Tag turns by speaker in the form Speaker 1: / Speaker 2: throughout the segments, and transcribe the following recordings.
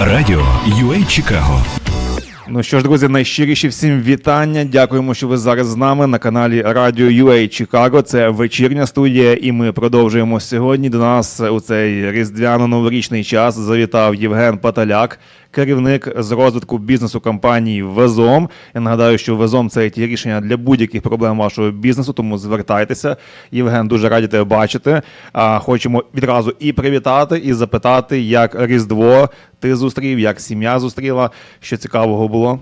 Speaker 1: Радіо UA Чикаго.
Speaker 2: Ну що ж, друзі, найщиріші всім вітання. Дякуємо, що ви зараз з нами на каналі Радіо UA Чикаго. Це вечірня студія, і ми продовжуємо сьогодні. До нас у цей різдвяно-новорічний час завітав Євген Паталяк, керівник з розвитку бізнесу компанії Везом. Я нагадаю, що Везом це ті рішення для будь-яких проблем вашого бізнесу, тому звертайтеся. Євген, дуже раді тебе бачити. Хочемо відразу і привітати, і запитати, як Різдво ти зустрів, як сім'я зустріла, що цікавого було.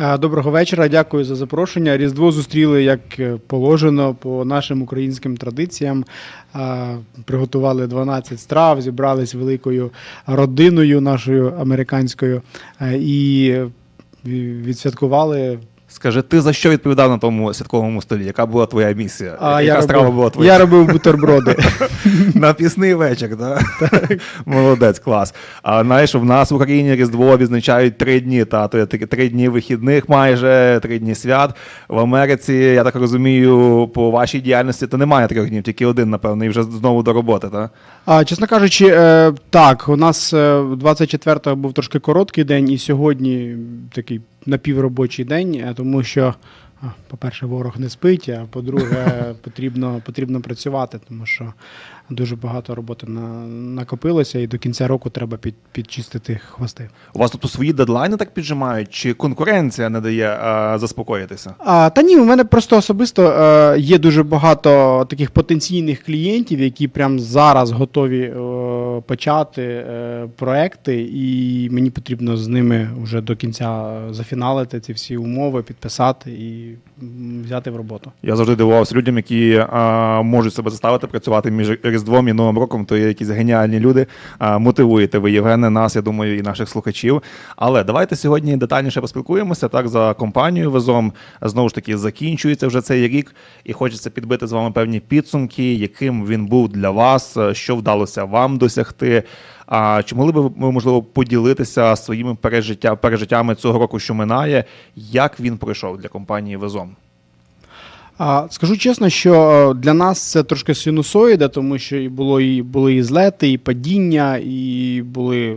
Speaker 3: Е, Доброго вечора, дякую за запрошення. Різдво зустріли як е, положено по нашим українським традиціям. Е, Приготували 12 страв, зібрались великою родиною нашою американською і відсвяткували.
Speaker 2: Скажи, ти за що відповідав на тому святковому столі? Яка була твоя місія?
Speaker 3: А,
Speaker 2: Яка
Speaker 3: я
Speaker 2: страва
Speaker 3: робив,
Speaker 2: була твоя?
Speaker 3: Я робив бутерброди.
Speaker 2: На пісний вечір, да? Молодець, клас. А знаєш, в нас в Україні Різдво відзначають три дні, та то є такі три дні вихідних майже, три дні свят. В Америці, я так розумію, по вашій діяльності то немає трьох днів, тільки один, напевно, і вже знову до роботи, так?
Speaker 3: А, чесно кажучи, е, так, у нас е, 24-го був трошки короткий день, і сьогодні такий напівробочий день, е, тому що, по-перше, ворог не спить, а по-друге, потрібно, потрібно працювати, тому що дуже багато роботи на, накопилося, і до кінця року треба під, підчистити хвости.
Speaker 2: У вас тобто свої дедлайни так піджимають, чи конкуренція не дає а, заспокоїтися?
Speaker 3: А, та ні, у мене просто особисто е, є дуже багато таких потенційних клієнтів, які прямо зараз готові е, почати е, проекти, і мені потрібно з ними вже до кінця зафіналити ці всі умови, підписати і взяти в роботу.
Speaker 2: Я завжди дивувався людям, які а, можуть себе заставити працювати між Різдвом і Новим роком. То є якісь геніальні люди. Мотивуєте ви, Євгене, нас, я думаю, і наших слухачів. Але давайте сьогодні детальніше поспілкуємося. Так за компанією Везом знову ж таки закінчується вже цей рік, і хочеться підбити з вами певні підсумки, яким він був для вас, е, що вдалося вам досягти. А чи могли б ви можливо поділитися своїми пережиття, пережиттями цього року, що минає, як він пройшов для компанії Везом?
Speaker 3: Скажу чесно, що е, для нас це трошки синусоїда, тому що і було і були і злети, і падіння, і були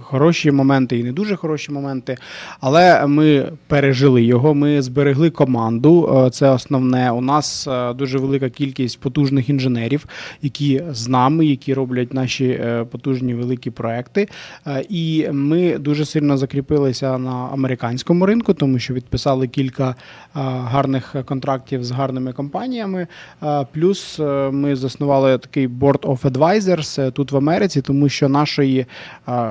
Speaker 3: хороші моменти, і не дуже хороші моменти. Але ми пережили його. Ми зберегли команду. е, Це основне. У нас е, дуже велика кількість потужних інженерів, які з нами, які роблять наші потужні великі проекти. І ми дуже сильно закріпилися на американському ринку, тому що відписали кілька гарних контрактів з гарними компаніями. Е, Плюс е, ми заснували такий Board of Advisors е, тут в Америці, тому що нашої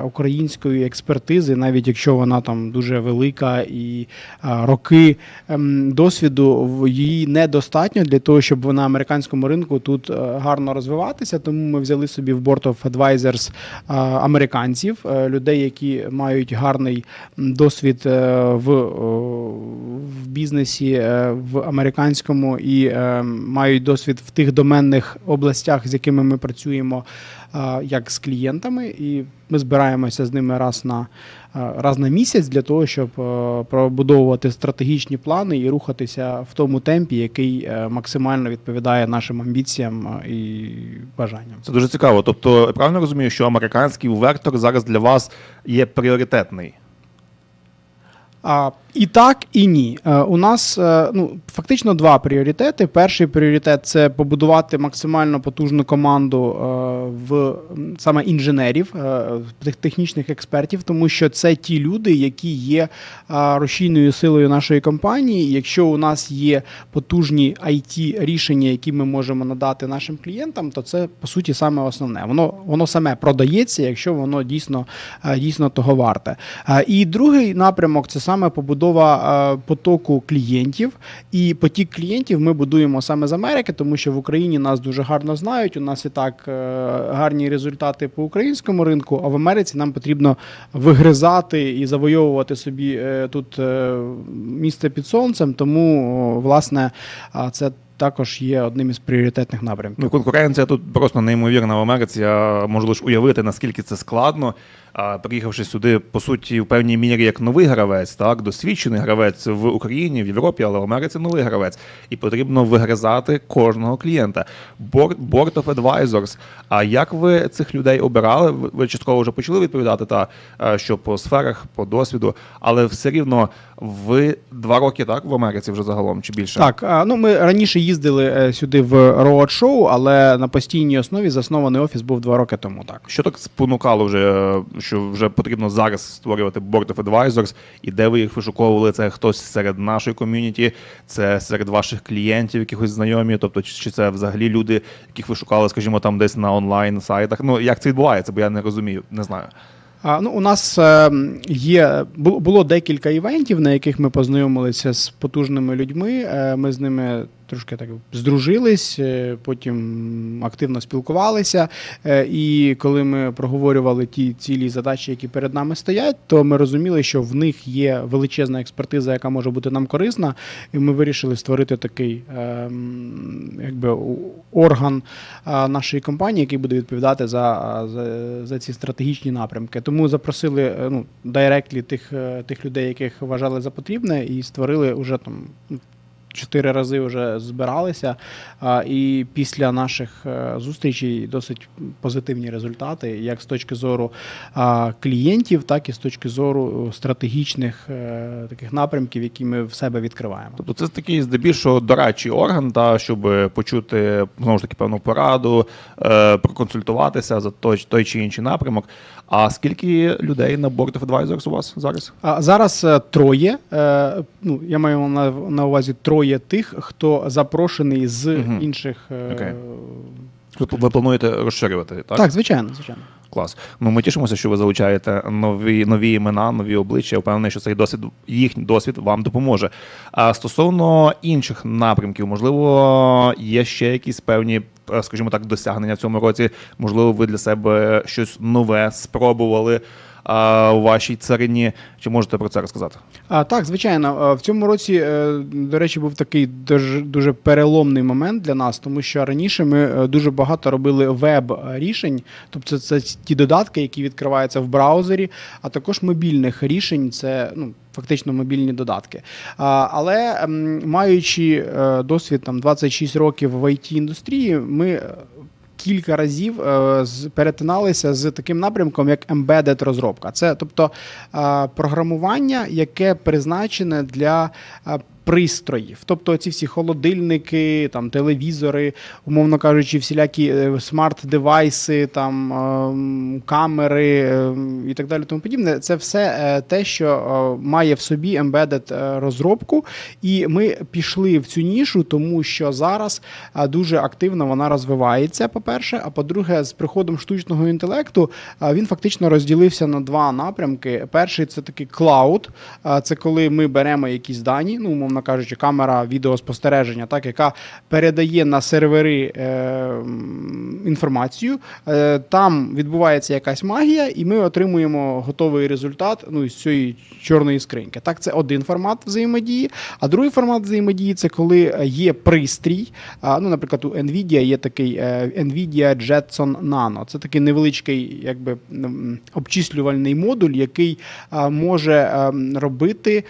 Speaker 3: української експертизи, навіть якщо вона там дуже велика і роки ем, досвіду її недостатньо для того, щоб на американському ринку тут гарно розвиватися. Тому ми взяли собі в Board of Advisors американців, людей, які мають гарний досвід в, в бізнесі в американському і е, мають досвід в тих доменних областях, з якими ми працюємо, е, як з клієнтами, і ми збираємося з ними раз на е, раз на місяць для того, щоб е, пробудовувати стратегічні плани і рухатися в тому темпі, який е, максимально відповідає нашим амбіціям е, і бажанням.
Speaker 2: Це дуже цікаво. Тобто, я правильно розумію, що американський вектор зараз для вас є пріоритетний.
Speaker 3: І так, і ні. Е, у нас е, ну, фактично два пріоритети. Перший пріоритет це побудувати максимально потужну команду е, в саме інженерів, технічних експертів, тому що це ті люди, які є рушійною силою нашої компанії. Якщо у нас є потужні it рішення, які ми можемо надати нашим клієнтам, то це по суті саме основне. Воно воно саме продається, якщо воно дійсно, дійсно того варте. І другий напрямок це саме побудова е, потоку клієнтів. І потік клієнтів ми будуємо саме з Америки, тому що в Україні нас дуже гарно знають. У нас і так е, гарні результати по українському ринку, а в Америці нам потрібно вигризати і завойовувати собі е, тут місце під сонцем. Тому, власне, це також є одним із пріоритетних напрямків.
Speaker 2: Ну, конкуренція тут просто неймовірна в Америці. Я можу лише уявити, наскільки це складно. А, приїхавши сюди, по суті, в певній мірі як новий гравець, так, досвідчений гравець в Україні, в Європі, але в Америці новий гравець. І потрібно вигризати кожного клієнта. Board, Board of Advisors. А як ви цих людей обирали? Ви- Ви частково вже почали відповідати, та е, що по сферах, по досвіду, але все рівно ви два роки так в Америці вже загалом чи більше?
Speaker 3: Так, ну ми раніше їздили е, сюди в роад-шоу, але на постійній основі заснований офіс був два роки тому. Так.
Speaker 2: Що так спонукало вже, е, що вже потрібно зараз створювати Board of Advisors, і де ви їх вишуковували? Це хтось серед нашої ком'юніті, це серед ваших клієнтів, якихось знайомі, тобто чи це взагалі люди, яких ви шукали, скажімо, там десь на онлайн сайтах? Ну як це відбувається, бо я не розумію, не знаю.
Speaker 3: А, ну, у нас е, є було, було декілька івентів, на яких ми познайомилися з потужними людьми. Е, ми з ними трошки так здружились, е, потім активно спілкувалися. Е, і коли ми проговорювали ті цілі задачі, які перед нами стоять, то ми розуміли, що в них є величезна експертиза, яка може бути нам корисна. І ми вирішили створити такий ем, якби орган нашої компанії, який буде відповідати за, за, за ці стратегічні напрямки. Тому запросили е, ну, дайректлі тих, е, тих людей, яких вважали за потрібне, і створили вже там. Чотири рази вже збиралися, і після наших е, зустрічей досить позитивні результати, як з точки зору клієнтів, так і з точки зору стратегічних е, таких напрямків, які ми в себе відкриваємо.
Speaker 2: Тобто це такий здебільшого дорадчий орган, та щоб почути знову ж таки певну пораду, е, проконсультуватися за той, той чи інший напрямок. А скільки людей на Board of Advisors у вас зараз?
Speaker 3: А зараз е, троє. е, Ну, я маю на увазі троє тих, хто запрошений з
Speaker 2: Мгм.
Speaker 3: інших. е,
Speaker 2: Окей. Ви, ви плануєте розширювати, так?
Speaker 3: Так, звичайно, звичайно.
Speaker 2: Клас. Ну ми тішимося, що ви залучаєте нові, нові імена, нові обличчя. Я Впевнений, що цей досвід, їхній досвід вам допоможе. А стосовно інших напрямків, можливо, є ще якісь певні, е, скажімо так, досягнення в цьому році. Можливо, ви для себе щось нове спробували у вашій царині. Чи можете про це розказати?
Speaker 3: А, так, звичайно, в цьому році, е, до речі, був такий дуже, дуже переломний момент для нас, тому що раніше ми е, дуже багато робили веб-рішень, тобто це ті додатки, які відкриваються в браузері, а також мобільних рішень, це ну. Фактично мобільні додатки. Але маючи е, досвід там 26 років в it індустрії, ми кілька разів е, перетиналися з таким напрямком, як embedded розробка. Це тобто е, програмування, яке призначене для е, пристроїв. Тобто ці всі холодильники, там, телевізори, умовно кажучи, всілякі е, смарт-девайси, там, ем, камери ем, і так далі. Тому подібне. Це все е, те, що е, має в собі embedded е, розробку. І ми пішли в цю нішу, тому що зараз е, дуже активно вона розвивається, по-перше. А по-друге, з приходом штучного інтелекту е, він фактично розділився на два напрямки. Перший це такий клауд, е, це коли ми беремо якісь дані, ну, умовно кажучи, камера відеоспостереження, так, яка передає на сервери е, інформацію. Е, там відбувається якась магія, і ми отримуємо готовий результат ну, із цієї чорної скриньки. Так, це один формат взаємодії. А другий формат взаємодії це коли є пристрій. Ну, наприклад, у Nvidia є такий е, Nvidia Jetson Nano. Це такий невеличкий, якби обчислювальний модуль, який може ем, робити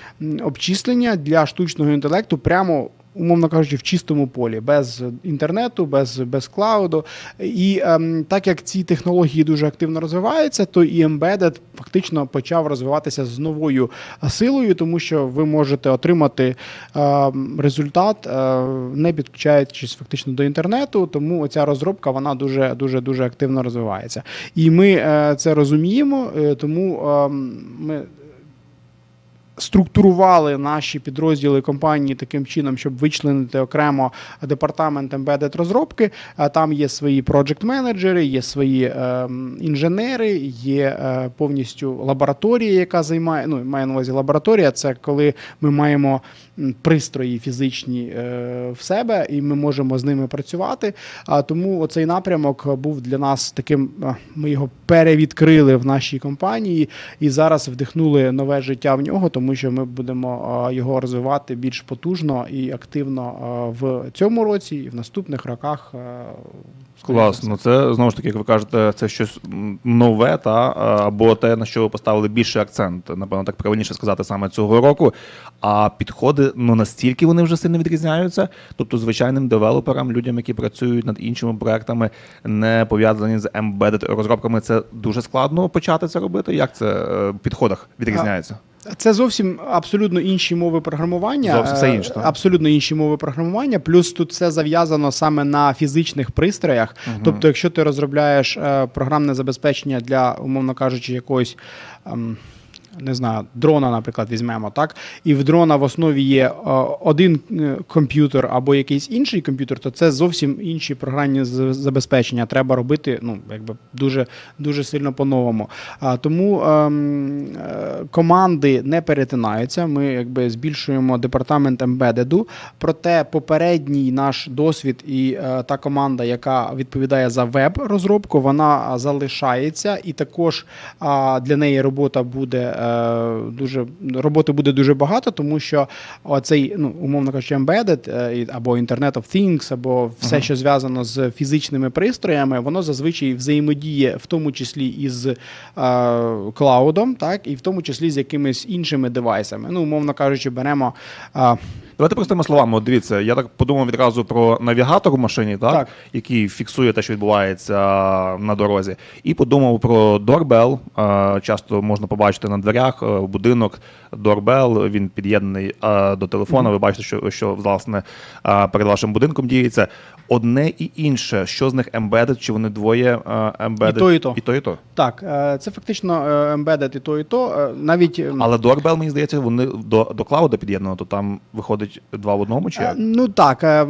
Speaker 3: обчислення для штучного інтелекту прямо. Умовно кажучи, в чистому полі, без інтернету, без, без клауду. І ем, так як ці технології дуже активно розвиваються, то і Embedded фактично почав розвиватися з новою силою, тому що ви можете отримати ем, результат, е, не підключаючись фактично до інтернету. Тому ця розробка вона дуже дуже дуже активно розвивається. І ми е, це розуміємо, е, тому ем, ми структурували наші підрозділи компанії таким чином, щоб вичленити окремо департамент embedded розробки. А Там є свої project менеджери є свої е, інженери, є е, повністю лабораторія, яка займає. Ну, маю на увазі лабораторія. Це коли ми маємо пристрої фізичні е, в себе, і ми можемо з ними працювати. А тому цей напрямок був для нас таким. е, Ми його перевідкрили в нашій компанії і зараз вдихнули нове життя в нього, тому що ми будемо е, його розвивати більш потужно і активно в цьому році і в наступних роках. Е,
Speaker 2: Класно. Це знову ж таки, як ви кажете, це щось нове, та або те, на що ви поставили більший акцент, напевно, так правильніше сказати саме цього року. А підходи ну настільки вони вже сильно відрізняються. Тобто, звичайним девелоперам, людям, які працюють над іншими проектами, не пов'язані з embedded розробками, це дуже складно почати це робити. Як це е, в підходах відрізняється?
Speaker 3: Це зовсім абсолютно інші мови програмування.
Speaker 2: Зовсім все
Speaker 3: Е,
Speaker 2: інше.
Speaker 3: Абсолютно інші мови програмування. Плюс тут все зав'язано саме на фізичних пристроях. Тобто, якщо ти розробляєш е, програмне забезпечення для, умовно кажучи, якогось. Не знаю, дрона, наприклад, візьмемо, так? І в дрона в основі є е, один е, комп'ютер або якийсь інший комп'ютер, то це зовсім інші програмні забезпечення. Треба робити ну, якби дуже, дуже сильно по-новому. Тому ем, е, команди не перетинаються. Ми якби збільшуємо департамент ембедеду. Проте попередній наш досвід і е, та команда, яка відповідає за веб-розробку, вона залишається, і також а, для неї робота буде е, дуже роботи буде дуже багато, тому що оцей, ну умовно кажучи, embedded е, або Internet of Things, або все, що зв'язано з фізичними пристроями, воно зазвичай взаємодіє в тому числі із е, клаудом, так і в тому числі з якимись іншими девайсами. Ну, умовно кажучи, беремо.
Speaker 2: Давайте простими словами. От дивіться, я так подумав відразу про навігатор у машині, так,
Speaker 3: Так.
Speaker 2: який фіксує те, що відбувається на дорозі, і подумав про дорбел. Часто можна побачити на дверях е, будинок. Дорбел він під'єднаний е, до телефона. Ви бачите, що, що власне е, перед вашим будинком діється. Одне і інше, що з них embedded, чи вони двоє embedded?
Speaker 3: І то, і то.
Speaker 2: І то, і то.
Speaker 3: Так, це фактично embedded і то, і то. Навіть
Speaker 2: Але дорбел, мені здається, вони до, до клауда під'єднано, то там виходить два в одному, чи
Speaker 3: Е,
Speaker 2: як?
Speaker 3: Ну так, е,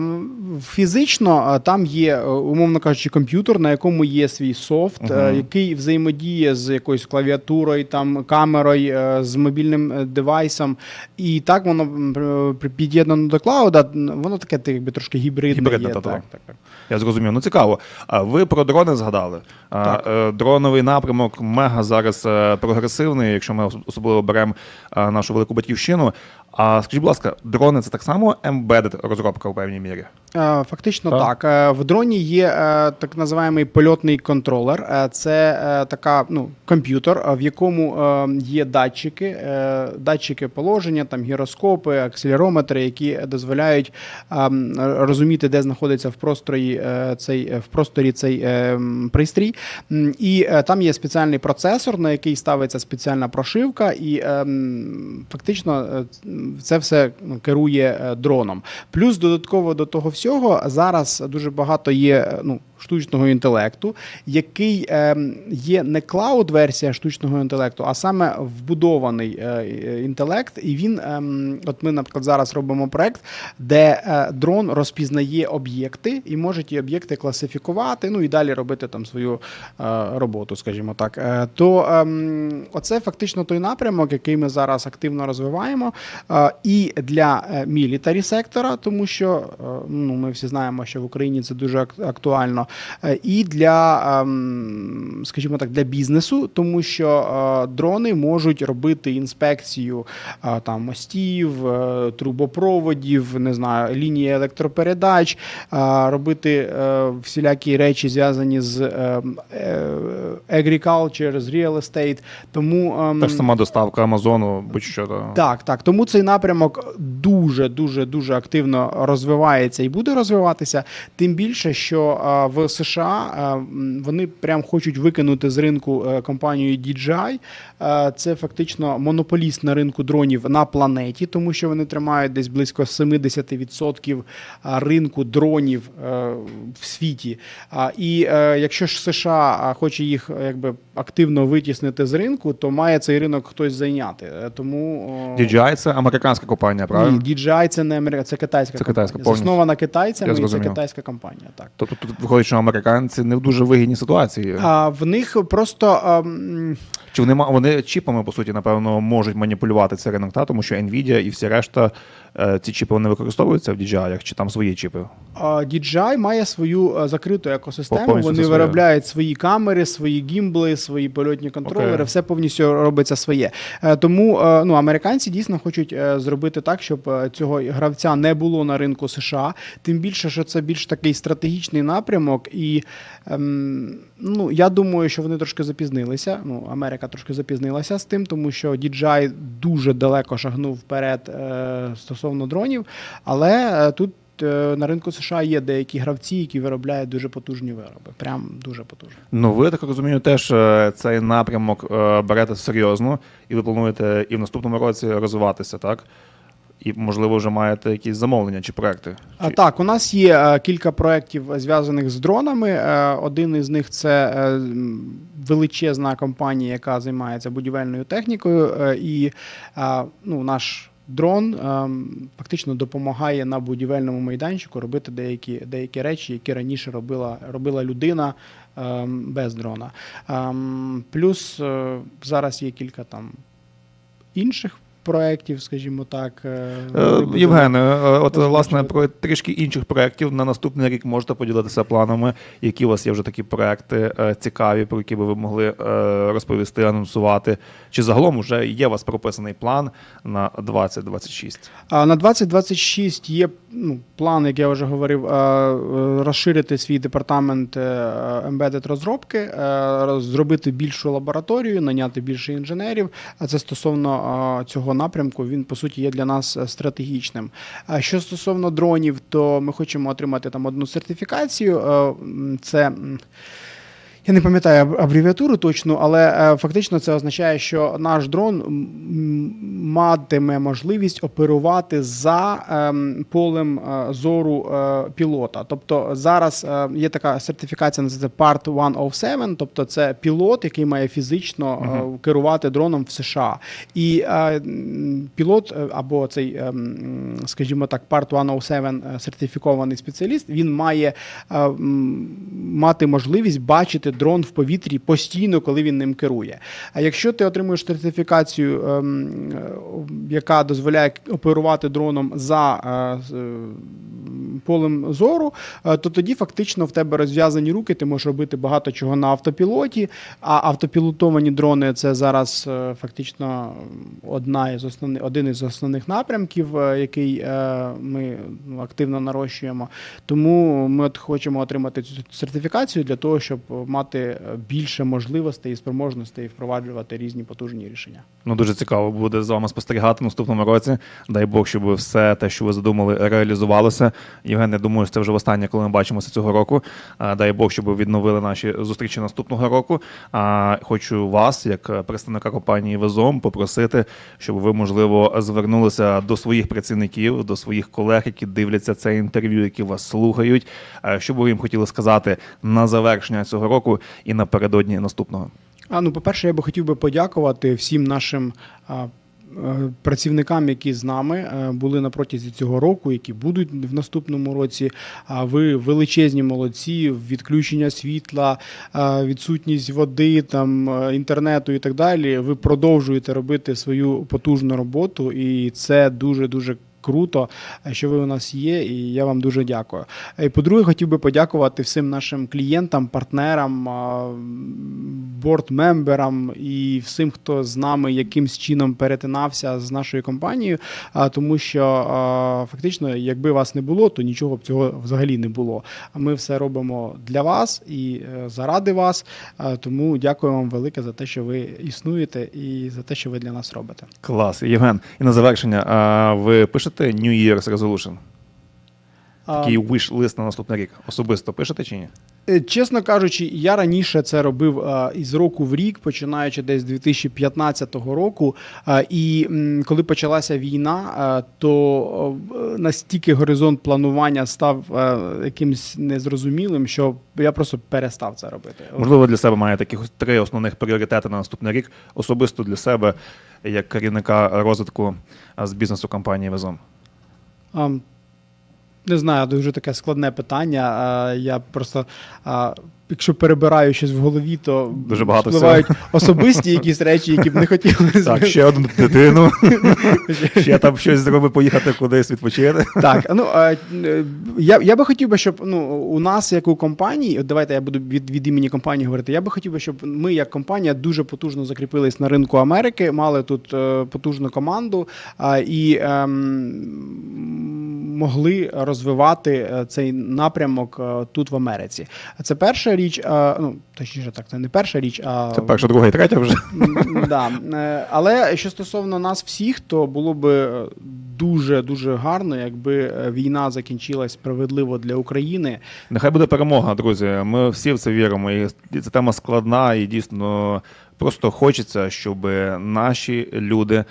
Speaker 3: фізично е, там є, умовно кажучи, комп'ютер, на якому є свій софт,
Speaker 2: Мгм.
Speaker 3: який взаємодіє з якоюсь клавіатурою, там камерою, з мобільним девайсом. І так воно під'єднано до клауда. Воно таке так, якби трошки гібридне.
Speaker 2: Гібридне,
Speaker 3: є,
Speaker 2: та-та.
Speaker 3: так, так, так.
Speaker 2: Я зрозумів. Ну цікаво. А ви про дрони згадали?
Speaker 3: Так.
Speaker 2: Дроновий напрямок мега зараз прогресивний, якщо ми особливо беремо нашу велику батьківщину. А скажіть, будь ласка, дрони це так само embedded розробка в певній мірі?
Speaker 3: Е, Фактично
Speaker 2: Так.
Speaker 3: так. Е, В дроні є е, так називаємий польотний контролер. Це така ну, комп'ютер, в якому є датчики, датчики положення, там гіроскопи, акселерометри, які дозволяють розуміти, де знаходиться в просторі цей в просторі цей пристрій. І там є спеціальний процесор, на який ставиться спеціальна прошивка, і фактично це все ну, керує дроном. Плюс додатково до того всього зараз дуже багато є е, ну, штучного інтелекту, який е, є не клауд-версія штучного інтелекту, а саме вбудований е, інтелект. І він, е, от ми, наприклад, зараз робимо проект, де е, дрон розпізнає об'єкти і може ті об'єкти класифікувати, ну і далі робити там свою е, роботу, скажімо так. То ем, оце фактично той напрямок, який ми зараз активно розвиваємо. І для мілітарі сектора, тому що ну, ми всі знаємо, що в Україні це дуже ак- актуально, і для, ем, скажімо так, для бізнесу, тому що е, дрони можуть робити інспекцію е, там мостів, е, трубопроводів, не знаю, лінії електропередач, е, робити е, всілякі речі зв'язані з е, е, agriculture, з real estate. Тому ем,
Speaker 2: Та ж сама доставка Амазону, будь-що. та.
Speaker 3: так, так. Тому цей напрямок дуже, дуже, дуже активно розвивається і буде розвиватися. Тим більше, що а, в США вони прям хочуть викинути з ринку е, компанію DJI. Це фактично монополіст на ринку дронів на планеті, тому що вони тримають десь близько 70% ринку дронів е, в світі. І е, якщо ж США хоче їх якби активно витіснити з ринку, то має цей ринок хтось зайняти. Тому
Speaker 2: DJI – це американська компанія, правильно?
Speaker 3: ні, DJI це не Америка, це китайська
Speaker 2: Це
Speaker 3: компанія.
Speaker 2: китайська, повністю.
Speaker 3: Заснована китайцями,
Speaker 2: Я
Speaker 3: і це
Speaker 2: зрозумів.
Speaker 3: китайська компанія. Так.
Speaker 2: Тобто тут виходить, що американці не в дуже вигідній ситуації.
Speaker 3: А в них просто ем,
Speaker 2: Чи вони вони чіпами, по суті, напевно, можуть маніпулювати цей ринок, та? тому що Nvidia і всі решта е, ці чіпи вони використовуються в DJI, чи там свої чіпи?
Speaker 3: DJI має свою е, закриту екосистему.
Speaker 2: Повністю
Speaker 3: Вони виробляють свої камери, свої гімбли, свої польотні контролери,
Speaker 2: Окей.
Speaker 3: все повністю робиться своє. Е, Тому ну, американці дійсно хочуть зробити так, щоб цього гравця не було на ринку США. Тим більше, що це більш такий стратегічний напрямок. І ем, ну, я думаю, що вони трошки запізнилися. Ну, Америка трошки запізнилася з тим, тому що DJI дуже далеко шагнув вперед е, стосовно дронів. Але е, тут е, на ринку США є деякі гравці, які виробляють дуже потужні вироби. Прям дуже потужні.
Speaker 2: Ну, ви так розумію, теж цей напрямок берете серйозно, і ви плануєте і в наступному році розвиватися, так? І, можливо, вже маєте якісь замовлення чи проекти.
Speaker 3: А
Speaker 2: Чи-
Speaker 3: так, у нас є е, кілька проєктів зв'язаних з дронами. Е, один із них це е, величезна компанія, яка займається будівельною технікою, е, і е, ну, наш. Дрон ем, фактично допомагає на будівельному майданчику робити деякі, деякі речі, які раніше робила, робила людина ем, без дрона. Ем, плюс е, зараз є кілька там інших проєктів, скажімо так. е,
Speaker 2: Е. Євгене, е, от власне про трішки інших проєктів на наступний рік можете поділитися планами, які у вас є вже такі проекти цікаві, про які би ви могли розповісти, анонсувати. Чи загалом вже є у вас прописаний план на 2026?
Speaker 3: А на 2026 є ну, план, як я вже говорив, розширити свій департамент embedded розробки, зробити більшу лабораторію, наняти більше інженерів. А це стосовно цього напрямку, він по суті є для нас е, стратегічним. А що стосовно дронів, то ми хочемо отримати там одну сертифікацію. Е, Це. Я не пам'ятаю абревіатуру точно, але е, фактично це означає, що наш дрон матиме можливість оперувати за ем, полем е, зору е, пілота. Тобто зараз є така сертифікація, називається Part 107, тобто це пілот, який має фізично е, керувати дроном в США. І пілот або цей, ем, скажімо так, Part 107 е, сертифікований спеціаліст, він має мати можливість бачити дрон в повітрі постійно, коли він ним керує. А якщо ти отримуєш сертифікацію, ем, е, яка дозволяє оперувати дроном за е, е, полем зору, то тоді фактично в тебе розв'язані руки, ти можеш робити багато чого на автопілоті. А автопілотовані дрони це зараз фактично одна із основних, один із основних напрямків, який ми ну, активно нарощуємо. Тому ми от хочемо отримати цю сертифікацію для того, щоб мати е, більше можливостей і спроможностей впроваджувати різні потужні рішення.
Speaker 2: Ну, дуже цікаво буде з вами спостерігати в наступному році. Дай Бог, щоб все те, що ви задумали, реалізувалося. Євген, я думаю, це вже востаннє, коли ми бачимося цього року. Дай Бог, щоб відновили наші зустрічі наступного року. А, Хочу вас, як представника компанії Везом, попросити, щоб ви, можливо, звернулися до своїх працівників, до своїх колег, які дивляться це інтерв'ю, які вас слухають. Що б ви їм хотіли сказати на завершення цього року і напередодні наступного?
Speaker 3: А ну, по-перше, я би хотів би подякувати всім нашим е, працівникам, які з нами е, були на протязі цього року, які будуть в наступному році. А ви величезні молодці, відключення світла, відсутність води, там е, інтернету і так далі. Ви продовжуєте робити свою потужну роботу, і це дуже дуже. Круто, що ви у нас є, і я вам дуже дякую. І по-друге, хотів би подякувати всім нашим клієнтам, партнерам, борд-мемберам і всім, хто з нами якимсь чином перетинався з нашою компанією. а, Тому що фактично, якби вас не було, то нічого б цього взагалі не було. А ми все робимо для вас і е, заради вас. Тому дякую вам велике за те, що ви існуєте, і за те, що ви для нас робите.
Speaker 2: Клас, Євген. І на завершення, ви пишете New Year's Resolution? Такий wish лист на наступний рік. Особисто пишете чи ні?
Speaker 3: Е, Чесно кажучи, я раніше це робив е, із року в рік, починаючи десь з 2015 року. Е, І коли почалася війна, то настільки горизонт планування став якимось незрозумілим, що я просто перестав це робити.
Speaker 2: Можливо, для себе має таких три основних пріоритети на наступний рік. Особисто для себе, як керівника розвитку з бізнесу компанії Везом.
Speaker 3: Не знаю, дуже таке складне питання. Я просто, а, якщо перебираю щось в голові, то
Speaker 2: Дуже багато
Speaker 3: впливають особисті якісь речі, які б не хотілося.
Speaker 2: Так, ще одну дитину. Ще там щось зробив, поїхати кудись відпочити.
Speaker 3: Так, ну е, я, я би хотів би, щоб ну у нас, як у компанії, от давайте я буду від, від імені компанії говорити. Я би хотів би, щоб ми, як компанія, дуже потужно закріпились на ринку Америки, мали тут е, потужну команду і ем, могли розвивати е, цей напрямок тут в Америці. Це перша річ, а, ну точніше, так, це не перша річ, а
Speaker 2: Це перша, друга і третя вже.
Speaker 3: Да. Е, Але що стосовно нас всіх, то було би дуже дуже гарно, якби е, війна закінчилась справедливо для України.
Speaker 2: Нехай буде перемога, друзі. Ми всі в це віримо. І ця тема складна і дійсно. Просто хочеться, щоб наші люди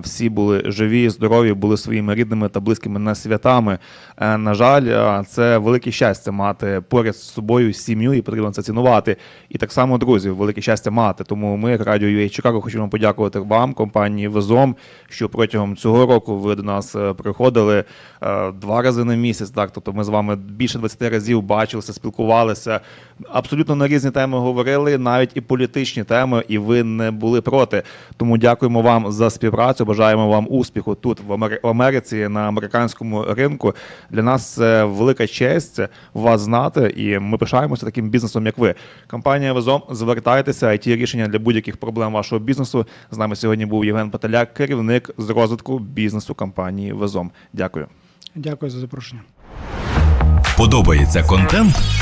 Speaker 2: всі були живі, здорові, були своїми рідними та близькими на святами. Е, На жаль, це велике щастя мати поряд з собою сім'ю, і потрібно це цінувати. І так само, друзі, велике щастя мати. Тому ми, як радіо UA Чикаго, хочемо подякувати вам, компанії Везом, що протягом цього року ви до нас е, приходили е, два рази на місяць. Так, тобто ми з вами більше 20 разів бачилися, спілкувалися. Абсолютно на різні теми говорили, навіть і політичні теми, і ви не були проти. Тому дякуємо вам за співпрацю. Бажаємо вам успіху тут в Америці на американському ринку. Для нас це велика честь вас знати, і ми пишаємося таким бізнесом, як ви. Компанія Везом, звертайтеся, it рішення для будь-яких проблем вашого бізнесу. З нами сьогодні був Євген Паталяк, керівник з розвитку бізнесу компанії Везом. Дякую.
Speaker 3: Дякую за запрошення.
Speaker 1: Подобається контент?